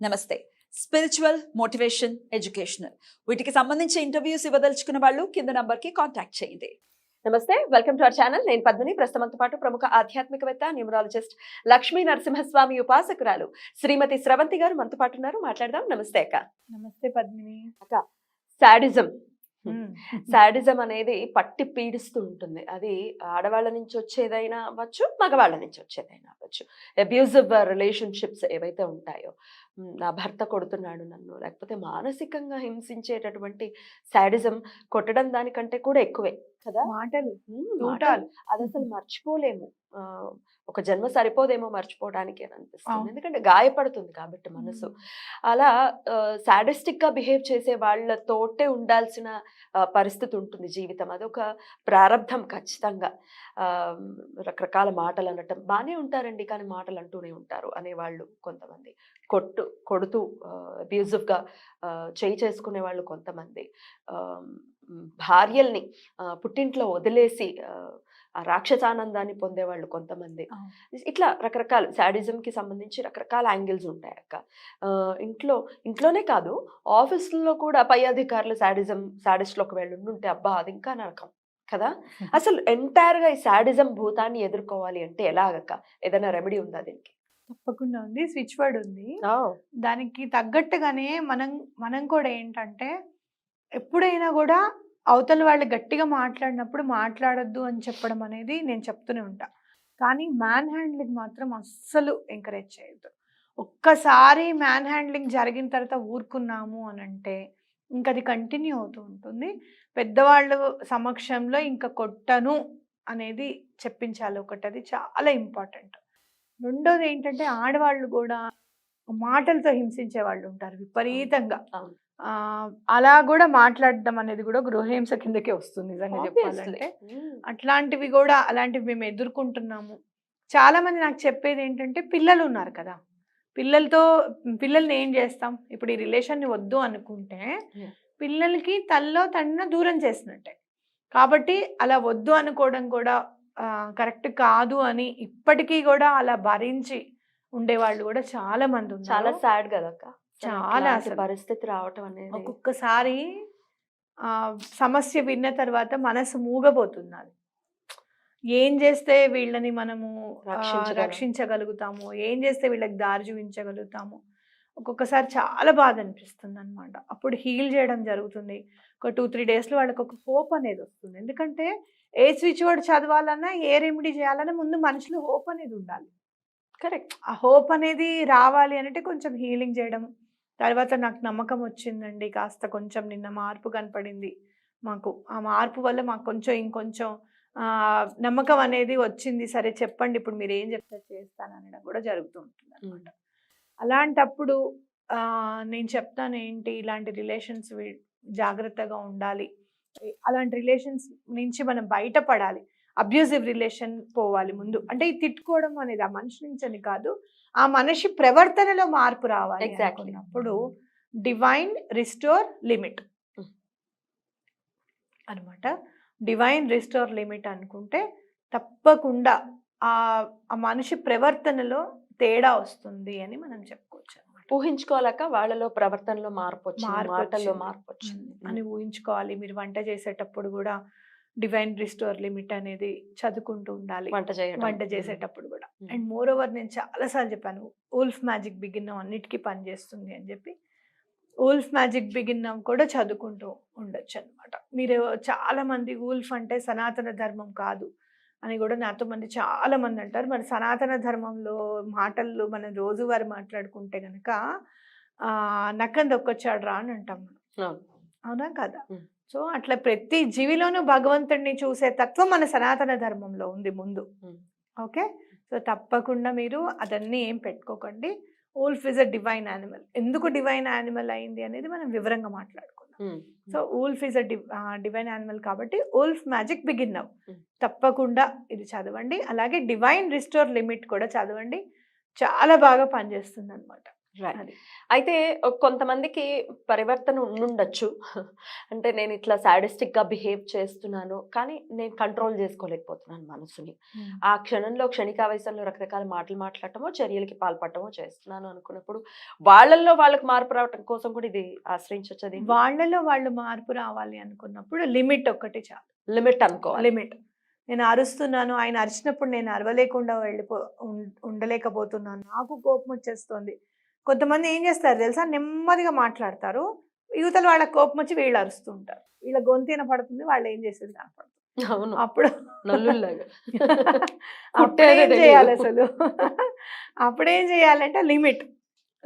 నమస్తే. Spiritual motivation educational వీటికి సంబంధించి ఇంటర్వ్యూస్ ఇవ్వదలుచుకున్న వాళ్ళు కింద నంబర్కి కాంటాక్ట్ చేయండి. నమస్తే వెల్కమ్ టు అవర్ ఛానల్ నేను పద్మిని. ప్రస్తుతంతో పాటు ప్రముఖ ఆధ్యాత్మికవేత్త న్యూమరాలజిస్ట్ లక్ష్మీ నరసింహస్వామి ఉపాసకురాలు శ్రీమతి స్రవంతి గారు మనతో పాటు ఉన్నారు. మాట్లాడదాం. నమస్తే అక్క. నమస్తే పద్మిని. సాడిజం సాడిజం అనేది పట్టి పీడిస్తూ ఉంటుంది. అది ఆడవాళ్ళ నుంచి వచ్చేదైనా అవ్వచ్చు మగవాళ్ళ నుంచి వచ్చేదైనా అవ్వచ్చు. అబ్యూజివ్ రిలేషన్షిప్స్ ఏవైతే ఉంటాయో నా భర్త కొడుతున్నాడు నన్ను. లేకపోతే మానసికంగా హింసించేటటువంటి సాడిజం కొట్టడం దానికంటే కూడా ఎక్కువే కదా! మాటలు. మాటలు. అది అసలు మర్చిపోలేము. ఒక జన్మ సరిపోదేమో మర్చిపోవడానికి అని అనిపిస్తుంది. ఎందుకంటే గాయపడుతుంది కాబట్టి మనసు. అలా సాడిస్టిక్గా బిహేవ్ చేసే వాళ్ళతోటే ఉండాల్సిన పరిస్థితి ఉంటుంది జీవితం. అదొక ప్రారంధం ఖచ్చితంగా. రకరకాల మాటలు అనటం. బాగానే ఉంటారండి కానీ మాటలు అంటూనే ఉంటారు అనేవాళ్ళు కొంతమంది. కొట్టు కొడుతూ అబ్యూజివ్గా ఆ, చేయి చేసుకునే వాళ్ళు కొంతమంది. భార్యల్ని పుట్టింట్లో వదిలేసి ఆ, రాక్షసానందాన్ని పొందేవాళ్ళు కొంతమంది. ఇట్లా రకరకాల శాడిజం కి సంబంధించి రకరకాల యాంగిల్స్ ఉంటాయి అక్క. ఇంట్లో ఇంట్లోనే కాదు ఆఫీసుల్లో కూడా పై అధికారులు శాడిజం శాడిస్ట్లోకి వెళ్ళి ఉంటే అబ్బా అది ఇంకా నరకం కదా? అసలు ఎంటైర్గా ఈ శాడిజం భూతాన్ని ఎదుర్కోవాలి అంటే ఎలాగక్క? ఏదైనా రెమెడీ ఉందా దీనికి? తప్పకుండా ఉంది. స్విచ్ వర్డ్ ఉంది. దానికి తగ్గట్టుగానే మనం మనం కూడా ఏంటంటే ఎప్పుడైనా కూడా అవతల వాళ్ళు గట్టిగా మాట్లాడినప్పుడు మాట్లాడొద్దు అని చెప్పడం అనేది నేను చెప్తూనే ఉంటా. కానీ మ్యాన్ హ్యాండ్లింగ్ మాత్రం అస్సలు ఎంకరేజ్ చేయొద్దు. ఒక్కసారి మ్యాన్ హ్యాండ్లింగ్ జరిగిన తర్వాత ఊరుకున్నాము అని అంటే ఇంకా అది కంటిన్యూ అవుతూ ఉంటుంది. పెద్దవాళ్ళు సమక్షంలో ఇంకా కొట్టను అనేది చెప్పించాలి ఒకటి. అది చాలా ఇంపార్టెంట్. రెండోది ఏంటంటే ఆడవాళ్ళు కూడా మాటలతో హింసించే వాళ్ళు ఉంటారు విపరీతంగా. అలా కూడా మాట్లాడడం అనేది కూడా గృహహింస కిందకే వస్తుంది నిజంగా చెప్పాలంటే. అట్లాంటివి కూడా అలాంటివి మేము ఎదుర్కొంటున్నాము. చాలా మంది నాకు చెప్పేది ఏంటంటే పిల్లలు ఉన్నారు కదా. పిల్లలతో పిల్లల్ని ఏం చేస్తాం? ఇప్పుడు ఈ రిలేషన్ని వద్దు అనుకుంటే. పిల్లలకి తల్లో తన్న దూరం చేసినట్టే. కాబట్టి అలా వద్దు అనుకోవడం కూడా కరెక్ట్ కాదు అని ఇప్పటికీ కూడా అలా భరించి ఉండేవాళ్ళు కూడా చాలా మంది చాలా ఉన్నారు సాడ్ కదక్క అసలు చాలా. పరిస్థితి రావటం అనేది. ఒక్కొక్కసారి ఆ సమస్య విన్న తర్వాత మనసు మూగబోతున్నది. ఏం చేస్తే వీళ్ళని మనము. రక్షించగలుగుతాము? ఏం చేస్తే వీళ్ళకి దారి చూపించగలుగుతాము? ఒక్కొక్కసారి చాలా బాధ అనిపిస్తుంది అనమాట అప్పుడు హీల్ చేయడం జరుగుతుంది. ఒక టూ త్రీ డేస్లో వాళ్ళకి ఒక హోప్ అనేది వస్తుంది. ఎందుకంటే ఏ స్విచ్ వర్డ్ చదవాలన్నా ఏ రెమెడీ చేయాలన్నా ముందు మనుషులు హోప్ అనేది ఉండాలి. కరెక్ట్. ఆ హోప్ అనేది రావాలి అంటే కొంచెం హీలింగ్ చేయడం తర్వాత నాకు నమ్మకం వచ్చిందండి కాస్త కొంచెం నిన్న మార్పు కనపడింది. మాకు ఆ మార్పు వల్ల మాకు కొంచెం ఇంకొంచెం నమ్మకం అనేది వచ్చింది. సరే చెప్పండి ఇప్పుడు మీరు ఏం చెప్తారు చేస్తాను అనడం కూడా జరుగుతూ ఉంటుంది అనమాట అలాంటప్పుడు నేను చెప్తాను ఏంటి ఇలాంటి రిలేషన్స్ జాగ్రత్తగా ఉండాలి. అలాంటి రిలేషన్స్ నుంచి మనం బయటపడాలి అబ్యూజివ్ రిలేషన్ పోవాలి ముందు అంటే ఈ తిట్టుకోవడం అనేది ఆ మనిషి నుంచి అని కాదు ఆ మనిషి ప్రవర్తనలో మార్పు రావాలి. అనుకున్నప్పుడు డివైన్ రిస్టోర్ లిమిట్. అన్నమాట డివైన్ రిస్టోర్ లిమిట్ అనుకుంటే తప్పకుండా ఆ మనిషి ప్రవర్తనలో తేడా వస్తుంది అని మనం అనమాట ఊహించుకోలేక వాళ్ళలో ప్రవర్తనలో మార్పు వచ్చింది మాటల్లో. మార్పు వచ్చింది అని ఊహించుకోవాలి. మీరు వంట చేసేటప్పుడు కూడా డివైన్ రిస్టోర్ లిమిట్ అనేది చదువుకుంటూ ఉండాలి. వంట చేయడం వంట చేసేటప్పుడు కూడా. అండ్ మోర్ ఓవర్ నేను చాలాసార్లు చెప్పాను ఉల్ఫ్ మ్యాజిక్ బిగిన్నాం అన్నిటికీ పనిచేస్తుంది అని చెప్పి. ఉల్ఫ్ మ్యాజిక్ బిగిన్నాం కూడా చదువుకుంటూ ఉండొచ్చు అనమాట మీరు చాలా మంది ఉల్ఫ్ అంటే సనాతన ధర్మం కాదు. అని కూడా నాతో మంది చాలా మంది అంటారు మరి సనాతన ధర్మంలో మాటలు మనం రోజువారీ మాట్లాడుకుంటే కనుక నక్కని దొక్కొచ్చాడు రా అని అంటాం మనం అవును. కదా. సో అట్లా ప్రతి జీవిలోనూ భగవంతుడిని చూసే తత్వం మన సనాతన ధర్మంలో ఉంది ముందు. ఓకే సో తప్పకుండా మీరు అదన్నీ ఏం పెట్టుకోకండి wolf is a divine animal ఎందుకు డివైన్ యానిమల్ అయింది అనేది మనం వివరంగా మాట్లాడుకుందాం ఉమ్. So wolf is a divine animal కాబట్టి ఊల్ఫ్ మ్యాజిక్ బిగిన్ నవ్. తప్పకుండా ఇది చదవండి. అలాగే డివైన్ రిస్టోర్ లిమిట్ కూడా చదవండి. చాలా బాగా పనిచేస్తుంది అనమాట అయితే కొంతమందికి పరివర్తన ఉండుండొచ్చు. అంటే నేను ఇట్లా సాడిస్టిక్గా బిహేవ్ చేస్తున్నాను కానీ నేను కంట్రోల్ చేసుకోలేకపోతున్నాను మనసుని. ఆ క్షణంలో క్షణికావేశంలో రకరకాల మాటలు మాట్లాడటమో చర్యలకి పాల్పడటమో చేస్తున్నాను అనుకున్నప్పుడు వాళ్ళల్లో వాళ్ళకి మార్పు రావటం కోసం కూడా ఇది ఆశ్రయించవచ్చు వాళ్ళలో వాళ్ళు మార్పు రావాలి అనుకున్నప్పుడు లిమిట్ ఒక్కటి చాలు. లిమిట్ అనుకోవాలి. లిమిట్. నేను అరుస్తున్నాను ఆయన అరిచినప్పుడు నేను అరవలేకుండా వెళ్ళిపో ఉండలేకపోతున్నాను. నాకు కోపం వచ్చేస్తుంది. కొంతమంది ఏం చేస్తారు తెలుసా? నెమ్మదిగా మాట్లాడతారు. యువతల వాళ్ళ కోపం వచ్చి వీళ్ళు అరుస్తూ ఉంటారు. వీళ్ళ గొంతెన పడుతుంది? వాళ్ళు ఏం చేసేది కనపడుతుంది అవును. అప్పుడు అప్పుడేం చేయాలి. అసలు? అప్పుడేం చేయాలంటే లిమిట్.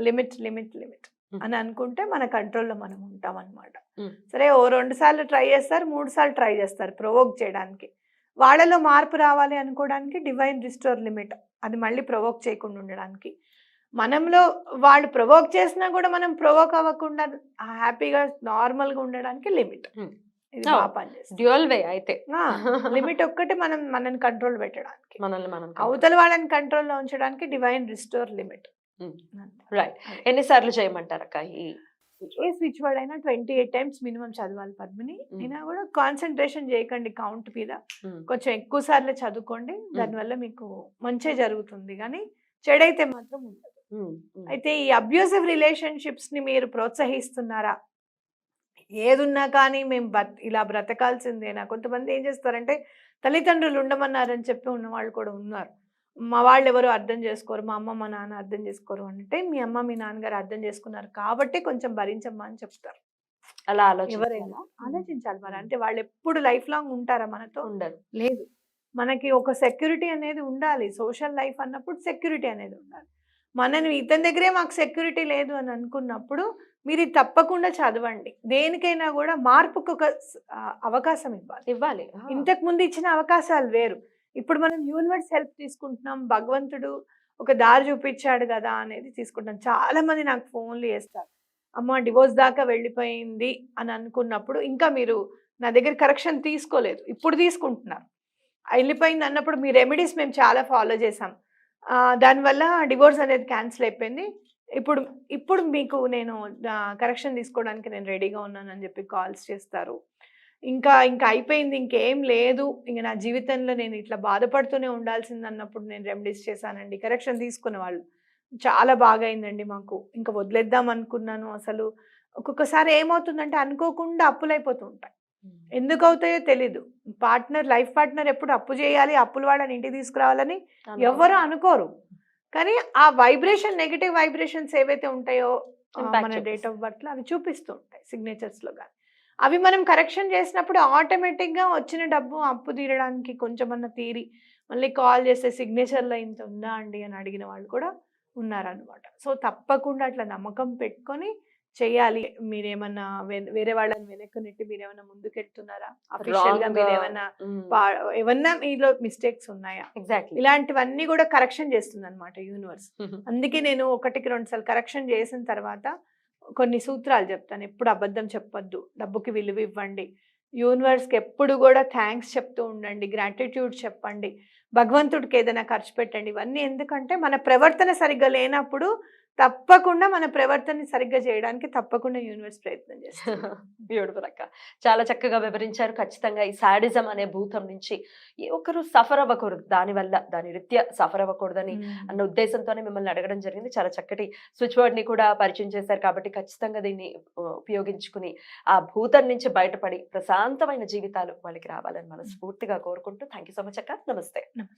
Limit limit limit. అని అనుకుంటే మన కంట్రోల్లో మనం ఉంటాం అనమాట. సరే ఓ రెండు సార్లు ట్రై చేస్తారు మూడు సార్లు ట్రై చేస్తారు ప్రొవోక్ చేయడానికి. వాళ్ళలో మార్పు రావాలి అనుకోవడానికి డివైన్ రిస్టోర్ లిమిట్. అది మళ్ళీ ప్రొవోక్ చేయకుండా ఉండడానికి మనంలో వాళ్ళు ప్రొవోక్ చేసినా కూడా మనం ప్రొవోక్ అవ్వకుండా హ్యాపీగా నార్మల్గా ఉండడానికి లిమిట్. డ్యూయల్ వే అయితే. లిమిట్ ఒక్కటి మనం మనని కంట్రోల్ పెట్టడానికి. మనల్ని మనం అవతల వాళ్ళని కంట్రోల్లో ఉంచడానికి డివైన్ రిస్టోర్ లిమిట్. రైట్. ఎన్నిసార్లు చేయమంటారు అక్క ఈ ఏ స్విచ్ వర్డ్ అయినా ట్వంటీ ఎయిట్ టైమ్స్ మినిమం చదవాలి పద్మిని. అయినా కూడా కాన్సన్ట్రేషన్ చేయకండి కౌంట్ మీద. కొంచెం ఎక్కువ సార్లు చదువుకోండి. దానివల్ల మీకు మంచి జరుగుతుంది. కానీ చెడైతే మాత్రం ఉండదు. అయితే ఈ అబ్యూసివ్ రిలేషన్షిప్స్ని మీరు ప్రోత్సహిస్తున్నారా? ఏదున్నా కానీ మేము ఇలా బ్రతకాల్సిందేనా? కొంతమంది ఏం చేస్తారంటే తల్లిదండ్రులు ఉండమన్నారని చెప్పి ఉన్న వాళ్ళు కూడా ఉన్నారు. మా వాళ్ళు ఎవరు అర్థం చేసుకోరు మా అమ్మ మా నాన్న అర్థం చేసుకోరు అంటే మీ అమ్మ మీ నాన్నగారు అర్థం చేసుకున్నారు కాబట్టి కొంచెం భరించమ్మా అని చెప్తారు. అలా ఎవరైనా ఆలోచించాలా ఆలోచించాలి మరి. అంటే వాళ్ళు ఎప్పుడు లైఫ్ లాంగ్ ఉంటారా మనతో? ఉండదు లేదు. మనకి ఒక సెక్యూరిటీ అనేది ఉండాలి. సోషల్ లైఫ్ అన్నప్పుడు సెక్యూరిటీ అనేది ఉండాలి. మనని ఇతని దగ్గరే మాకు సెక్యూరిటీ లేదు అని అనుకున్నప్పుడు మీరు ఇది తప్పకుండా చదవండి. దేనికైనా కూడా మార్పుకు ఒక అవకాశం ఇవ్వాలి. ఇవ్వాలి. ఇంతకు ముందు ఇచ్చిన అవకాశాలు వేరు. ఇప్పుడు మనం యూనివర్స్ హెల్ప్ తీసుకుంటున్నాం భగవంతుడు ఒక దారి చూపించాడు కదా అనేది తీసుకుంటాం చాలా మంది నాకు ఫోన్లు చేస్తారు. అమ్మ డివోర్స్ దాకా వెళ్ళిపోయింది అని అనుకున్నప్పుడు ఇంకా మీరు నా దగ్గర కరెక్షన్ తీసుకోలేదు. ఇప్పుడు తీసుకుంటున్నారు. వెళ్ళిపోయింది అన్నప్పుడు మీ రెమెడీస్ మేము చాలా ఫాలో చేసాం దానివల్ల డివోర్స్ అనేది క్యాన్సిల్ అయిపోయింది. ఇప్పుడు ఇప్పుడు మీకు నేను కరెక్షన్ తీసుకోవడానికి నేను రెడీగా ఉన్నానని చెప్పి కాల్స్ చేస్తారు. ఇంకా ఇంకా అయిపోయింది ఇంకేం లేదు. ఇంక నా జీవితంలో నేను ఇట్లా బాధపడుతూనే ఉండాల్సింది అన్నప్పుడు నేను రెమెడీస్ చేశానండి. కరెక్షన్ తీసుకున్న వాళ్ళు. చాలా బాగా అయిందండి మాకు. ఇంకా వదిలేద్దాం అనుకున్నాను అసలు. ఒక్కొక్కసారి ఏమవుతుందంటే అనుకోకుండా అప్పులైపోతూ ఉంటాయి. ఎందుకు అవుతాయో తెలీదు. పార్ట్నర్ లైఫ్ పార్ట్నర్ ఎప్పుడు అప్పు చేయాలి అప్పుల వాళ్ళని ఇంటికి తీసుకురావాలని ఎవరు అనుకోరు. కానీ ఆ వైబ్రేషన్ నెగిటివ్ వైబ్రేషన్స్ ఏవైతే ఉంటాయో మన డేట్. ఆఫ్ బర్త్లో అవి చూపిస్తూ ఉంటాయి సిగ్నేచర్స్లో కానీ అవి మనం కరెక్షన్ చేసినప్పుడు ఆటోమేటిక్గా వచ్చిన డబ్బు అప్పు తీరడానికి కొంచెమన్నా తీరి మళ్ళీ కాల్ చేస్తే signature లో ఇంత ఉందా అండి అని అడిగిన వాళ్ళు కూడా ఉన్నారనమాట సో తప్పకుండా అట్లా నమ్మకం పెట్టుకొని చేయాలి మీరేమన్నా వేరే వాళ్ళని వెనక్కి నెట్టి మీరేమన్నా ముందుకెళ్తున్నారా? అఫీషియల్గా మీరేమన్నా ఏమన్నా మీలో మిస్టేక్స్ ఉన్నాయా? ఎగ్జాక్ట్లీ ఇలాంటివన్నీ కూడా కరెక్షన్ చేస్తుంది అనమాట యూనివర్స్. అందుకే నేను ఒకటికి రెండు సార్లు కరెక్షన్ చేసిన తర్వాత కొన్ని సూత్రాలు చెప్తాను. ఎప్పుడు అబద్ధం చెప్పొద్దు. డబ్బుకి విలువ ఇవ్వండి. యూనివర్స్కి ఎప్పుడు కూడా థ్యాంక్స్ చెప్తూ ఉండండి. గ్రాటిట్యూడ్ చెప్పండి. భగవంతుడికి ఏదైనా ఖర్చు పెట్టండి. ఇవన్నీ ఎందుకంటే మన ప్రవర్తన సరిగ్గా లేనప్పుడు తప్పకుండా మన ప్రవర్తన సరిగ్గా చేయడానికి తప్పకుండా యూనివర్స్ ప్రయత్నం చేస్తుంది. బ్యూటిఫుల్ అక్క. చాలా చక్కగా వివరించారు. ఖచ్చితంగా ఈ సాడిజం అనే భూతం నుంచి ఏ ఒక్కరు సఫర్ అవ్వకూడదు. దాని వల్ల దాని రీత్యా సఫర్ అవ్వకూడదని అన్న ఉద్దేశంతోనే మిమ్మల్ని అడగడం జరిగింది. చాలా చక్కటి స్విచ్ వర్డ్ని కూడా పరిచయం చేశారు కాబట్టి ఖచ్చితంగా దీన్ని ఉపయోగించుకుని ఆ భూతం నుంచి బయటపడి ప్రశాంతమైన జీవితాలు వాళ్ళకి రావాలని మనస్ఫూర్తిగా కోరుకుంటూ. థ్యాంక్ యూ సో మచ్ అక్క. నమస్తే. నమస్తే.